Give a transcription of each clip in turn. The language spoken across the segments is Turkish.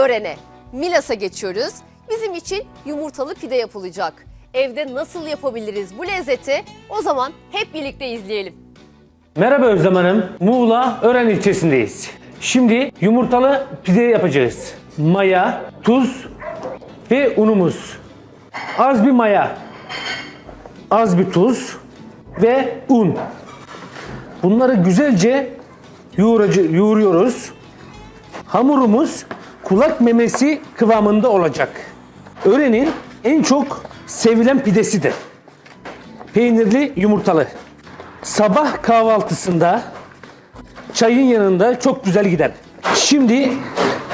Ören'e. Milas'a geçiyoruz. Bizim için yumurtalı pide yapılacak. Evde nasıl yapabiliriz bu lezzeti? O zaman hep birlikte izleyelim. Merhaba Özlem Hanım. Muğla Ören ilçesindeyiz. Şimdi yumurtalı pide yapacağız. Maya, tuz ve unumuz. Az bir maya, az bir tuz ve un. Bunları güzelce yoğuruyoruz. Hamurumuz kulak memesi kıvamında olacak. Ören'in en çok sevilen pidesidir. Peynirli yumurtalı. Sabah kahvaltısında çayın yanında çok güzel gider. Şimdi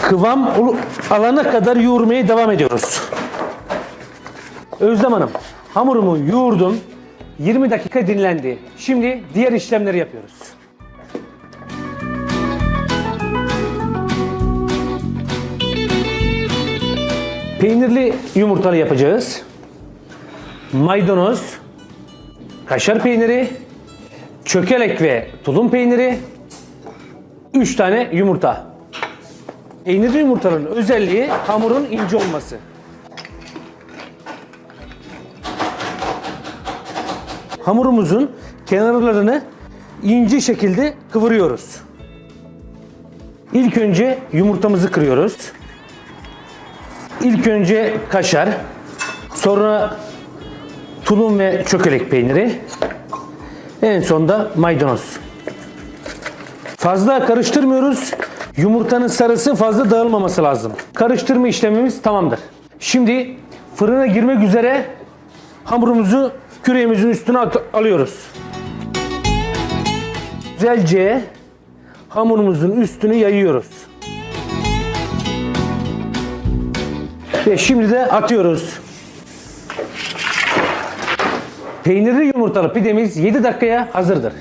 kıvam alana kadar yoğurmaya devam ediyoruz. Özlem Hanım, hamurumu yoğurdum. 20 dakika dinlendi. Şimdi diğer işlemleri yapıyoruz. Peynirli yumurtalı yapacağız. Maydanoz, kaşar peyniri, çökelek ve tulum peyniri, 3 tane yumurta. Peynirli yumurtanın özelliği hamurun ince olması. Hamurumuzun kenarlarını ince şekilde kıvırıyoruz. İlk önce yumurtamızı kırıyoruz. İlk önce kaşar, sonra tulum ve çökelek peyniri, en sonda maydanoz. Fazla karıştırmıyoruz. Yumurtanın sarısı fazla dağılmaması lazım. Karıştırma işlemimiz tamamdır. Şimdi fırına girmek üzere hamurumuzu küreğimizin üstüne alıyoruz. Güzelce hamurumuzun üstünü yayıyoruz. Ve şimdi de atıyoruz. Peynirli yumurtalı pidemiz 7 dakikaya hazırdır.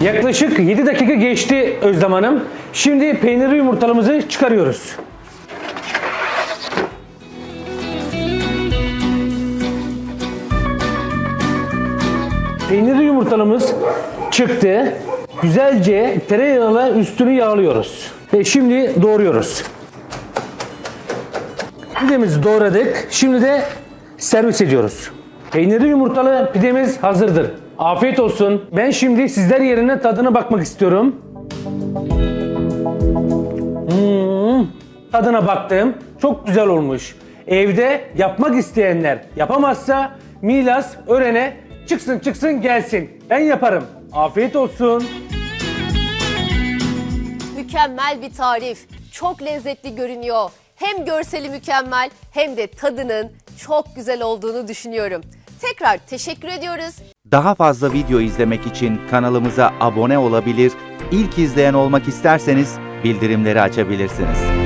Yaklaşık 7 dakika geçti Özlem Hanım. Şimdi peynirli yumurtalımızı çıkarıyoruz. Peynirli yumurtalımız çıktı. Güzelce tereyağıyla üstünü yağlıyoruz. Ve şimdi doğruyoruz. Pidemizi doğradık. Şimdi de servis ediyoruz. Peynirli yumurtalı pidemiz hazırdır. Afiyet olsun. Ben şimdi sizler yerine tadına bakmak istiyorum. Hmm, tadına baktım. Çok güzel olmuş. Evde yapmak isteyenler yapamazsa Milas Ören'e çıksın çıksın gelsin. Ben yaparım. Afiyet olsun. Mükemmel bir tarif. Çok lezzetli görünüyor. Hem görseli mükemmel hem de tadının çok güzel olduğunu düşünüyorum. Tekrar teşekkür ediyoruz. Daha fazla video izlemek için kanalımıza abone olabilir, ilk izleyen olmak isterseniz bildirimleri açabilirsiniz.